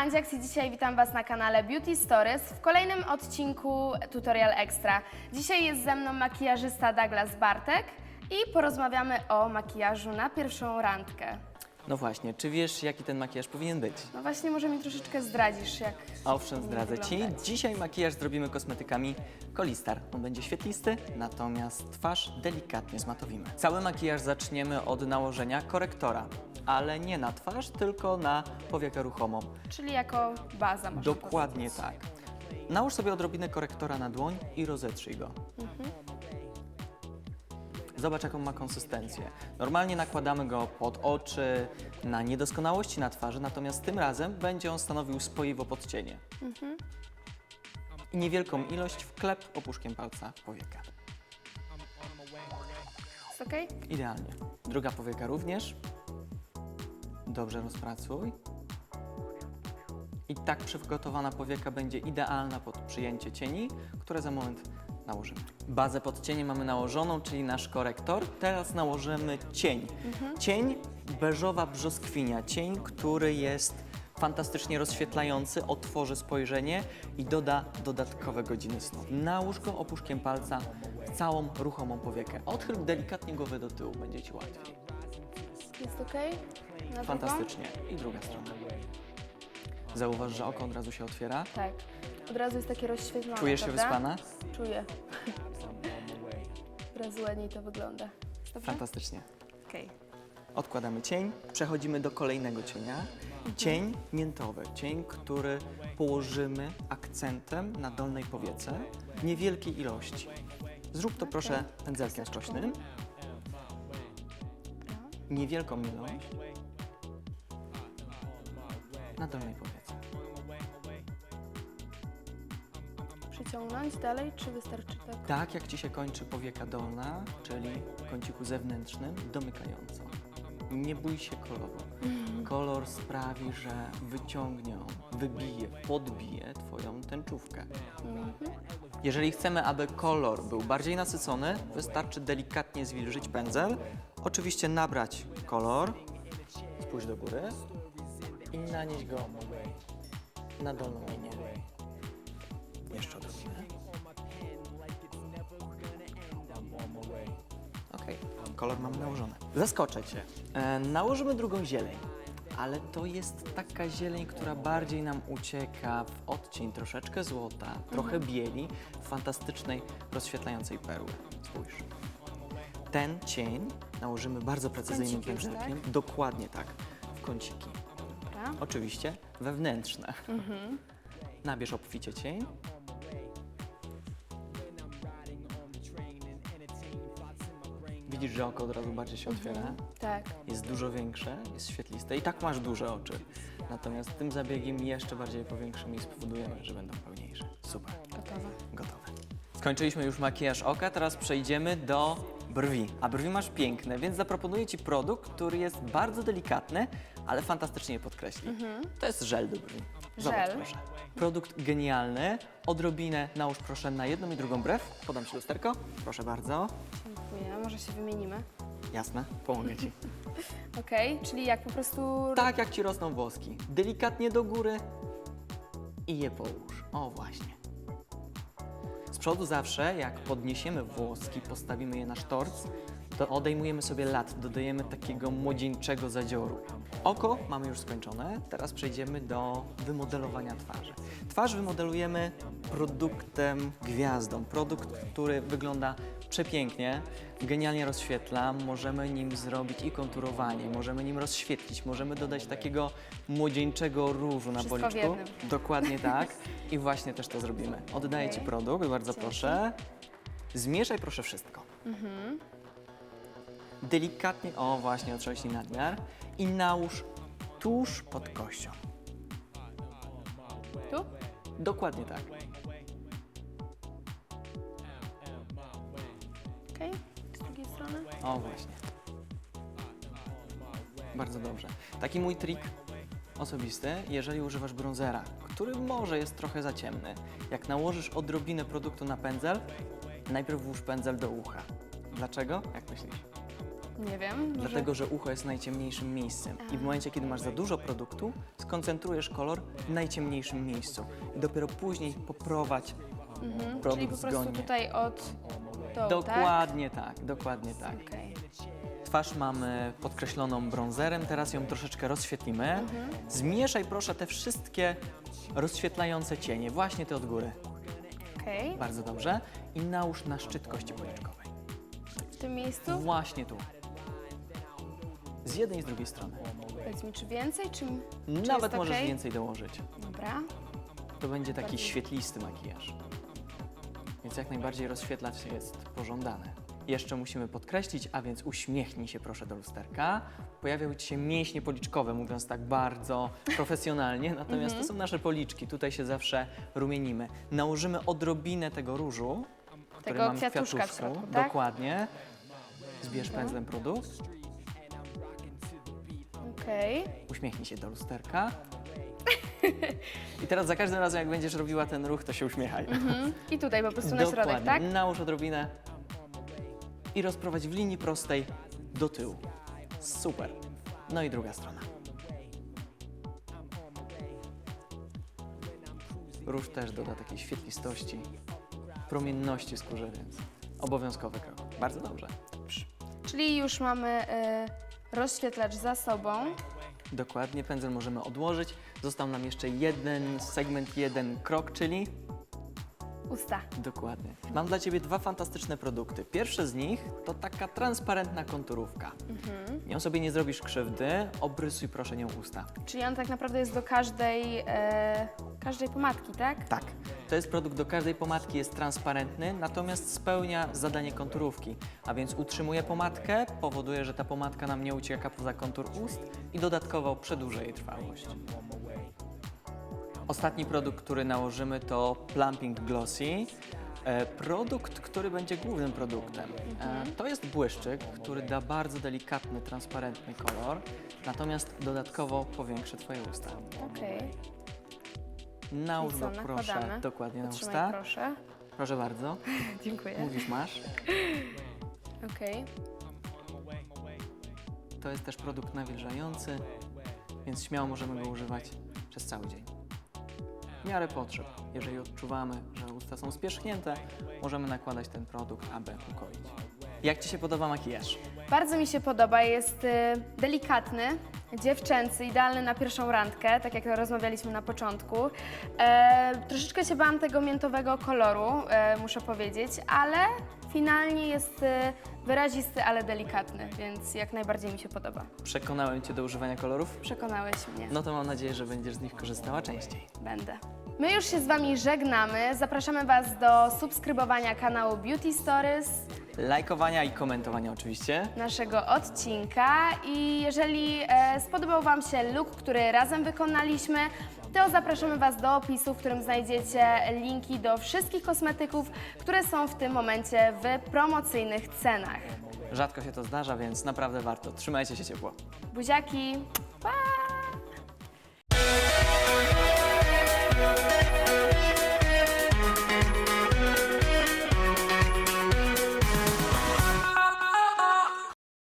Andziaks i dzisiaj witam Was na kanale Beauty Stories w kolejnym odcinku Tutorial Extra. Dzisiaj jest ze mną makijażysta Douglas Bartek i porozmawiamy o makijażu na pierwszą randkę. No właśnie, czy wiesz, jaki ten makijaż powinien być? No właśnie, może mi troszeczkę zdradzisz, jak Owszem, zdradzę Ci. wyglądać. Dzisiaj makijaż zrobimy kosmetykami Colistar. On będzie świetlisty, natomiast twarz delikatnie zmatowimy. Cały makijaż zaczniemy od nałożenia korektora, ale nie na twarz, tylko na powiekę ruchomą. Czyli jako baza można Dokładnie tak. Nałóż sobie odrobinę korektora na dłoń i rozetrzyj go. Zobacz, jaką ma konsystencję. Normalnie nakładamy go pod oczy, na niedoskonałości na twarzy, natomiast tym razem będzie on stanowił spoiwo podcienie. I niewielką ilość wklep opuszkiem palca w powiekę. Jest okej? Idealnie. Druga powieka również. Dobrze rozpracuj. I tak przygotowana powieka będzie idealna pod przyjęcie cieni, które za moment nałożymy. Bazę pod cieniem mamy nałożoną, czyli nasz korektor. Teraz nałożymy cień. Cień beżowa brzoskwinia. Cień, który jest fantastycznie rozświetlający, otworzy spojrzenie i doda dodatkowe godziny snu. Nałóż go opuszkiem palca w całą ruchomą powiekę. Odchyl delikatnie głowę do tyłu, będzie Ci łatwiej. Jest okej? Na? Fantastycznie. I druga strona. Zauważ, że oko od razu się otwiera. Tak. Od razu jest takie rozświetlone, Czujesz się prawda? wyspana? Czuję. Od razu ładniej to wygląda. Fantastycznie. Okej. Odkładamy cień, przechodzimy do kolejnego cienia. Cień miętowy, cień, który położymy akcentem na dolnej powiece w niewielkiej ilości. Zrób to proszę pędzelkiem skośnym. Niewielką ilość na dolnej powiece. Przyciągnąć dalej, czy wystarczy tak? Tak jak Ci się kończy powieka dolna, czyli w kąciku zewnętrznym, domykająco. Nie bój się koloru. Kolor sprawi, że wyciągnie wybije, podbije Twoją tęczówkę. Jeżeli chcemy, aby kolor był bardziej nasycony, wystarczy delikatnie zwilżyć pędzel. Oczywiście nabrać kolor, spójrz do góry i nanieść go na dolną linię. Jeszcze odrobinę. Okej, kolor mamy nałożony. Zaskoczę Cię. E, nałożymy drugą zieleń, ale to jest taka zieleń, która bardziej nam ucieka w odcień troszeczkę złota, trochę bieli, w fantastycznej, rozświetlającej perły. Spójrz. Ten cień nałożymy bardzo precyzyjnym Kąciki już, pędzelkiem. Dokładnie tak, w kąciki. Oczywiście wewnętrzne. Nabierz obficie cień. Widzisz, że oko od razu bardziej się otwiera. Tak. Jest dużo większe, jest świetliste i tak masz duże oczy. Natomiast tym zabiegiem jeszcze bardziej powiększymy i spowodujemy, że będą pełniejsze. Super, Gotowe. gotowe. Skończyliśmy już makijaż oka, teraz przejdziemy do brwi. A brwi masz piękne, więc zaproponuję Ci produkt, który jest bardzo delikatny, ale fantastycznie je podkreśli. To jest żel do brwi. Zobacz Żel. proszę. Produkt genialny. Odrobinę nałóż proszę na jedną i drugą brew. Podam Ci lusterko. Proszę bardzo. Dziękuję. Może się wymienimy. Jasne, pomogę Ci. Okej, czyli jak po prostu... Tak jak Ci rosną włoski. Delikatnie do góry i je połóż. O, właśnie. Przodu zawsze, jak podniesiemy włoski, postawimy je na sztorc, to odejmujemy sobie lat, dodajemy takiego młodzieńczego zadzioru. Oko mamy już skończone, teraz przejdziemy do wymodelowania twarzy. Twarz wymodelujemy produktem gwiazdą. Produkt, który wygląda przepięknie, genialnie rozświetla, możemy nim zrobić i konturowanie, możemy nim rozświetlić, możemy dodać takiego młodzieńczego różu na Wszystko policzku. Dokładnie tak. I właśnie też to zrobimy. Oddaję Ci Okej. produkt, bardzo proszę. Zmieszaj proszę wszystko. Delikatnie, o właśnie, otrząśnij nadmiar i nałóż tuż pod kością. Tu? Dokładnie tak. O właśnie. Bardzo dobrze. Taki mój trik osobisty, jeżeli używasz bronzera, który może jest trochę za ciemny. Jak nałożysz odrobinę produktu na pędzel, najpierw włóż pędzel do ucha. Dlaczego? Jak myślisz? Nie wiem. Może... Dlatego, że ucho jest najciemniejszym miejscem. I w momencie, kiedy masz za dużo produktu, skoncentrujesz kolor w najciemniejszym miejscu. I dopiero później poprowadź Mhm. produkt Czyli po prostu zgodnie. tutaj od dołu, tak? Dokładnie tak, dokładnie tak. Okej. Twarz mamy podkreśloną brązerem, teraz ją troszeczkę rozświetlimy. Mhm. Zmieszaj proszę te wszystkie rozświetlające cienie, właśnie te od góry. Okej. Bardzo dobrze. I nałóż na szczyt kości policzkowej. W tym miejscu? Właśnie tu. Z jednej i z drugiej strony. Powiedz mi, czy więcej, czy... Nawet jest możesz okej? więcej dołożyć. Dobra. To będzie taki Bardziej. świetlisty makijaż. Więc jak najbardziej rozświetlać jest pożądane. Jeszcze musimy podkreślić, a więc uśmiechnij się proszę do lusterka. Pojawiają Ci się mięśnie policzkowe, mówiąc tak bardzo profesjonalnie, natomiast to są nasze policzki, tutaj się zawsze rumienimy. Nałożymy odrobinę tego różu, który Tego mamy w kwiatuszka w kwiatuszku. środku, tak? Dokładnie. Zbierz pędzlem produkt, Okej. uśmiechnij się do lusterka. I teraz za każdym razem, jak będziesz robiła ten ruch, to się uśmiechaj. Mhm. I tutaj po prostu na środek, tak? Nałóż odrobinę i rozprowadź w linii prostej do tyłu. Super. No i druga strona. Róż też doda takiej świetlistości, promienności skórze, więc obowiązkowy krok. Bardzo dobrze. Czyli już mamy y, rozświetlacz za sobą. Dokładnie, pędzel możemy odłożyć. Został nam jeszcze jeden segment, jeden krok, czyli Usta. Dokładnie. Mam dla Ciebie dwa fantastyczne produkty. Pierwszy z nich to taka transparentna konturówka. Nią sobie nie zrobisz krzywdy, obrysuj proszę nią usta. Czyli on tak naprawdę jest do każdej, e, każdej pomadki, tak? Tak. To jest produkt do każdej pomadki, jest transparentny, natomiast spełnia zadanie konturówki. A więc utrzymuje pomadkę, powoduje, że ta pomadka nam nie ucieka poza kontur ust i dodatkowo przedłuża jej trwałość. Ostatni produkt, który nałożymy to Plumping Glossy. E, Produkt, który będzie głównym produktem. E, To jest błyszczyk, który da bardzo delikatny, transparentny kolor, natomiast dodatkowo powiększy Twoje usta. Okej. Nałóż I co, go proszę nakładamy? dokładnie na Trzymaj usta. proszę. Proszę bardzo. Dziękuję. Mówisz masz. Okej. To jest też produkt nawilżający, więc śmiało możemy go używać przez cały dzień. W miarę potrzeb. Jeżeli odczuwamy, że usta są spierzchnięte, możemy nakładać ten produkt, aby ukoić. Jak Ci się podoba makijaż? Bardzo mi się podoba, jest y, delikatny, dziewczęcy, idealny na pierwszą randkę, tak jak rozmawialiśmy na początku. E, troszeczkę się bałam tego miętowego koloru, e, muszę powiedzieć, ale finalnie jest y, wyrazisty, ale delikatny, więc jak najbardziej mi się podoba. Przekonałem Cię do używania kolorów? Przekonałeś mnie. No to mam nadzieję, że będziesz z nich korzystała częściej. Będę. My już się z Wami żegnamy. Zapraszamy Was do subskrybowania kanału Beauty Stories, Lajkowania i komentowania oczywiście. naszego odcinka. I jeżeli e, spodobał Wam się look, który razem wykonaliśmy, to zapraszamy Was do opisu, w którym znajdziecie linki do wszystkich kosmetyków, które są w tym momencie w promocyjnych cenach. Rzadko się to zdarza, więc naprawdę warto. Trzymajcie się ciepło. Buziaki, pa!